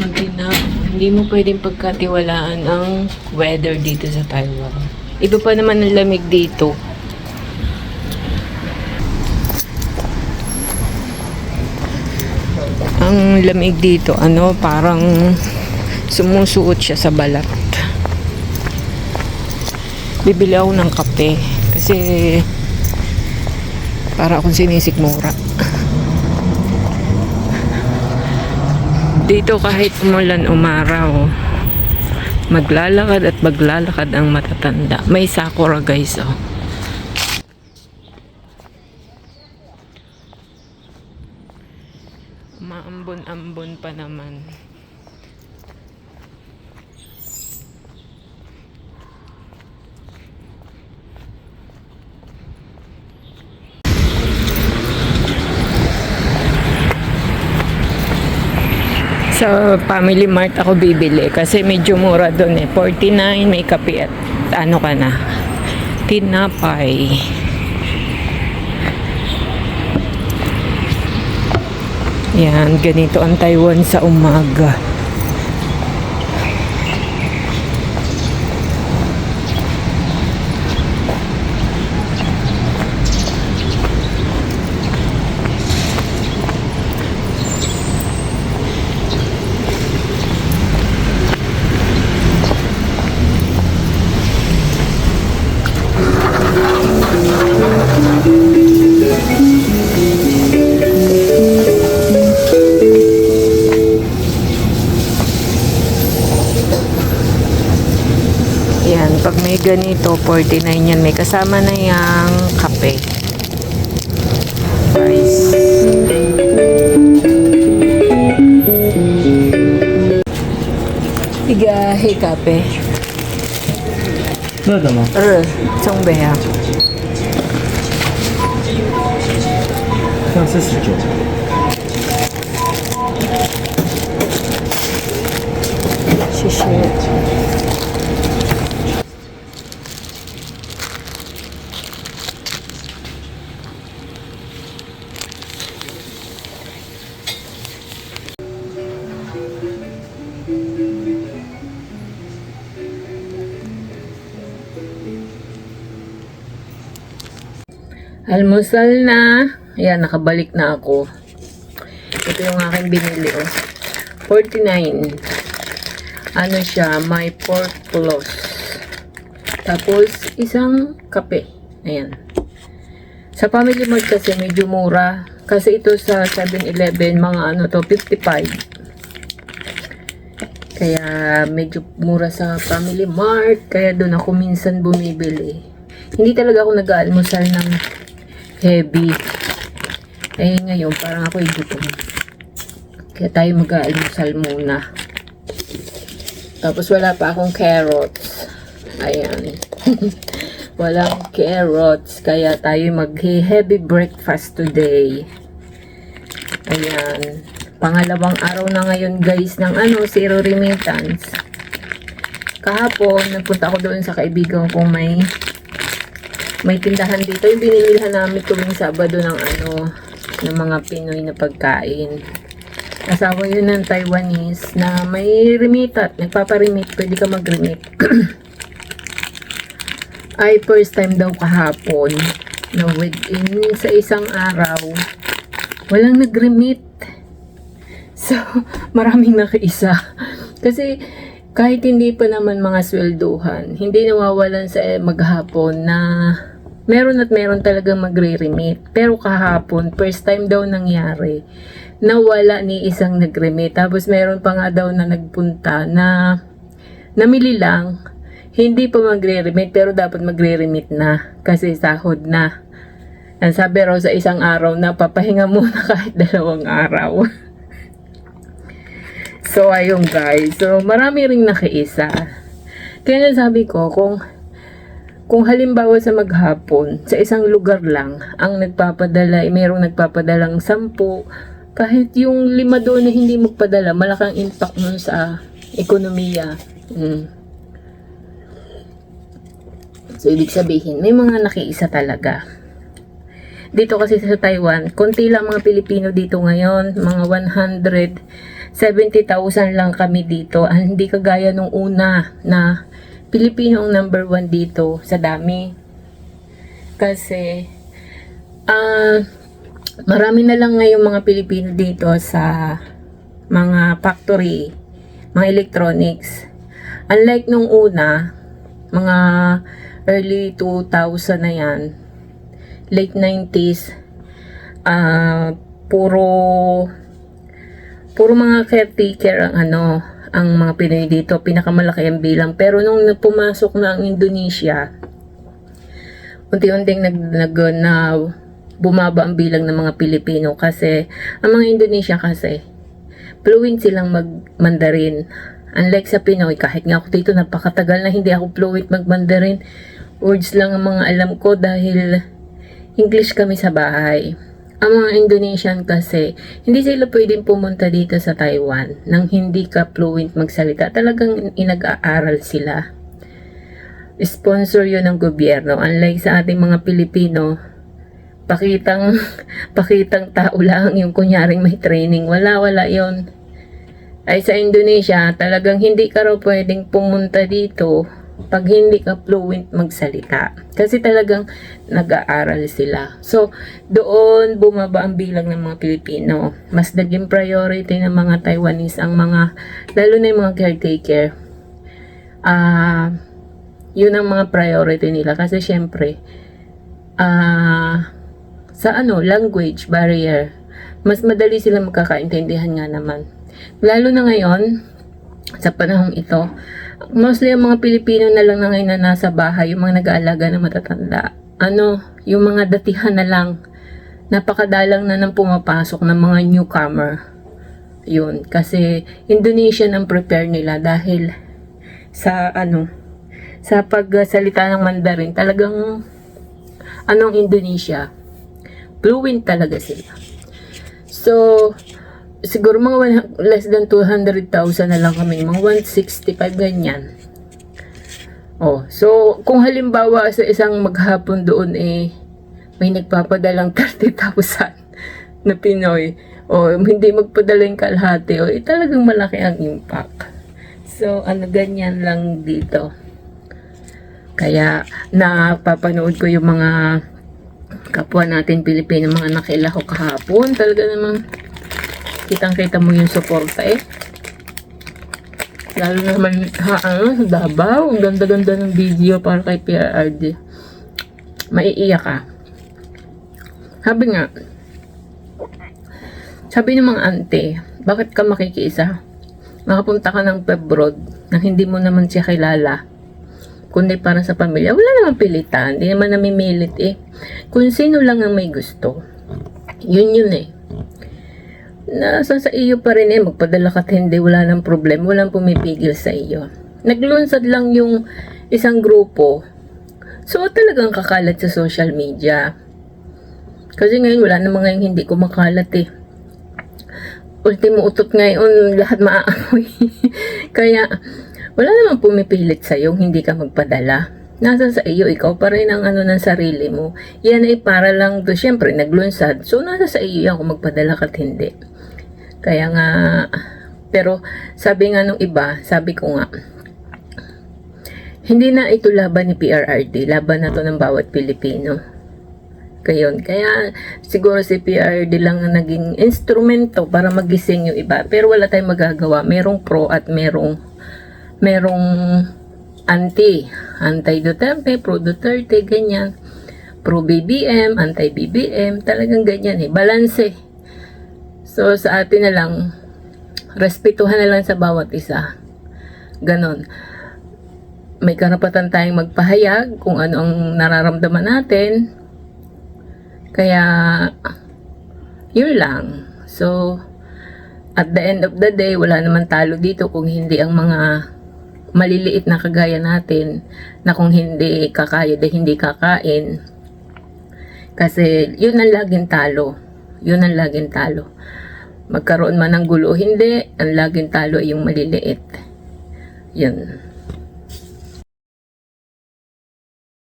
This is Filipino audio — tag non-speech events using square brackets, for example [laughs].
Na, hindi mo pwedeng pagkatiwalaan ang weather dito sa Taiwan. Iba pa naman ang lamig dito. Ang lamig dito, ano, parang sumusuot siya sa balat. Bibili ako ng kape kasi para akong sinisikmura. Dito kahit umulan umaraw, maglalakad at maglalakad ang matatanda. May sakura guys oh. Maambon-ambon pa naman. Sa Family Mart ako bibili kasi medyo mura doon eh. 49 may kape at ano ka na. Tinapay. Yan, ganito ang Taiwan sa umaga. yan. Pag may ganito, 49 yan. May kasama na yung kape. Rice. Igahe kape. Ano mo? Er, tsongbeha. Francis Joe. Shishir. Almusal na. Ayan, nakabalik na ako. Ito yung aking binili, oh. 49. Ano siya, may pork plus. Tapos, isang kape. Ayan. Sa Family Mart kasi medyo mura. Kasi ito sa 7-Eleven, mga ano to, 55. Kaya medyo mura sa Family Mart. Kaya doon ako minsan bumibili. Hindi talaga ako nag-aalmusal ng heavy. Eh ngayon, parang ako gutom. Kaya tayo mag-aalmusal muna. Tapos wala pa akong carrots. Ayan. [laughs] Walang carrots. Kaya tayo mag-heavy breakfast today. Ayan. Pangalawang araw na ngayon guys ng ano, zero remittance. Kahapon, nagpunta ako doon sa kaibigan kong may may tindahan dito. Yung binilihan namin tuwing Sabado ng ano, ng mga Pinoy na pagkain. Asawa yun ng Taiwanese na may remit at nagpaparemit. Pwede ka mag-remit. [clears throat] Ay, first time daw kahapon na within sa isang araw, walang nag-remit. [laughs] So, maraming nakaisa. [laughs] Kasi, kahit hindi pa naman mga swelduhan, hindi nawawalan sa eh, maghapon na meron at meron talaga magre-remit. Pero kahapon, first time daw nangyari, nawala ni isang nag-remit. Tapos meron pa nga daw na nagpunta na namili lang, hindi pa magre-remit pero dapat magre-remit na kasi sahod na. Ang sabi raw sa isang araw na papahinga muna [laughs] kahit dalawang araw. So, ayun guys. So, marami ring nakiisa. Kaya sabi ko, kung kung halimbawa sa maghapon, sa isang lugar lang, ang nagpapadala, eh, mayroong nagpapadalang sampu, kahit yung lima doon na hindi magpadala, malakang impact nun sa ekonomiya. Mm. So, ibig sabihin, may mga nakiisa talaga. Dito kasi sa Taiwan, konti lang mga Pilipino dito ngayon, mga 100 70,000 lang kami dito. Ah, hindi kagaya nung una na Pilipino number one dito sa dami. Kasi, ah, marami na lang ngayon mga Pilipino dito sa mga factory, mga electronics. Unlike nung una, mga early 2000 na yan, late 90s, ah, puro puro mga caretaker ang ano, ang mga Pinoy dito, pinakamalaki ang bilang. Pero nung pumasok na ang Indonesia, unti-unting nag, nag na bumaba ang bilang ng mga Pilipino kasi ang mga Indonesia kasi fluent silang mag-Mandarin. Unlike sa Pinoy, kahit nga ako dito napakatagal na hindi ako fluent mag-Mandarin. Words lang ang mga alam ko dahil English kami sa bahay. Ang mga Indonesian kasi, hindi sila pwedeng pumunta dito sa Taiwan nang hindi ka fluent magsalita. Talagang inag-aaral sila. Sponsor yun ng gobyerno. Unlike sa ating mga Pilipino, pakitang, [laughs] pakitang tao lang yung kunyaring may training. Wala, wala yon Ay sa Indonesia, talagang hindi ka raw pwedeng pumunta dito pag hindi ka fluent magsalita. Kasi talagang nag-aaral sila. So, doon bumaba ang bilang ng mga Pilipino. Mas naging priority ng mga Taiwanese ang mga, lalo na yung mga caretaker. Ah, yun ang mga priority nila. Kasi syempre, ah, sa ano, language barrier, mas madali sila magkakaintindihan nga naman. Lalo na ngayon, sa panahong ito, mostly ang mga Pilipino na lang na ngayon na nasa bahay, yung mga nag-aalaga na matatanda. Ano, yung mga datihan na lang, napakadalang na nang pumapasok ng mga newcomer. Yun, kasi Indonesian ang prepare nila dahil sa ano, sa pagsalita ng Mandarin, talagang anong Indonesia, fluent talaga sila. So, siguro mga one- less than 200,000 na lang kami, mga 165 ganyan. Oh, so kung halimbawa sa isang maghapon doon eh may nagpapadalang [laughs] 30,000 na Pinoy o hindi magpadala yung kalahati o eh, talagang malaki ang impact. So ano ganyan lang dito. Kaya napapanood ko yung mga kapwa natin Pilipino mga nakilahok kahapon. Talaga namang kitang-kita mo yung suporta eh. Lalo naman, ha, ano, sa Davao. Ang ganda-ganda ng video para kay PRRD. Maiiyak ka. Sabi nga, sabi ng mga ante, bakit ka makikiisa? Makapunta ka ng Pebrod na hindi mo naman siya kilala. Kundi para sa pamilya. Wala naman pilitan. Hindi naman namimilit eh. Kung sino lang ang may gusto. Yun yun eh nasa sa iyo pa rin eh, magpadala ka hindi, wala nang problem, walang pumipigil sa iyo. Naglunsad lang yung isang grupo, so talagang kakalat sa social media. Kasi ngayon wala namang ngayon hindi ko makalat eh. Ultimo utot ngayon, lahat maaamoy. [laughs] Kaya, wala namang pumipilit sa iyo, hindi ka magpadala. Nasa sa iyo, ikaw pa rin ang ano ng sarili mo. Yan ay para lang do, syempre, naglunsad. So, nasa sa iyo yan kung magpadala ka at hindi. Kaya nga, pero sabi nga nung iba, sabi ko nga, hindi na ito laban ni PRRD, laban na to ng bawat Pilipino. Kayon, kaya siguro si PRRD lang ang naging instrumento para magising yung iba. Pero wala tayong magagawa. Merong pro at merong merong anti. Anti-Duterte, pro-Duterte, ganyan. Pro-BBM, anti-BBM, talagang ganyan eh. Balance eh. So, sa atin na lang, respetuhan na lang sa bawat isa. Ganon. May karapatan tayong magpahayag kung ano ang nararamdaman natin. Kaya, yun lang. So, at the end of the day, wala naman talo dito kung hindi ang mga maliliit na kagaya natin na kung hindi kakaya de hindi kakain. Kasi, yun ang laging talo. Yun ang laging talo magkaroon man ng gulo, hindi, ang laging talo ay yung maliliit. Yun.